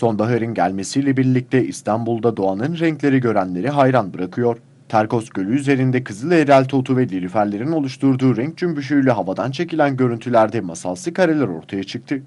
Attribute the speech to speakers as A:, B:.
A: Sonbaharın gelmesiyle birlikte İstanbul'da doğanın renkleri görenleri hayran bırakıyor. Terkos Gölü üzerinde kızıl eğrelti otu ve liriferlerin oluşturduğu renk cümbüşüyle havadan çekilen görüntülerde masalsı kareler ortaya çıktı.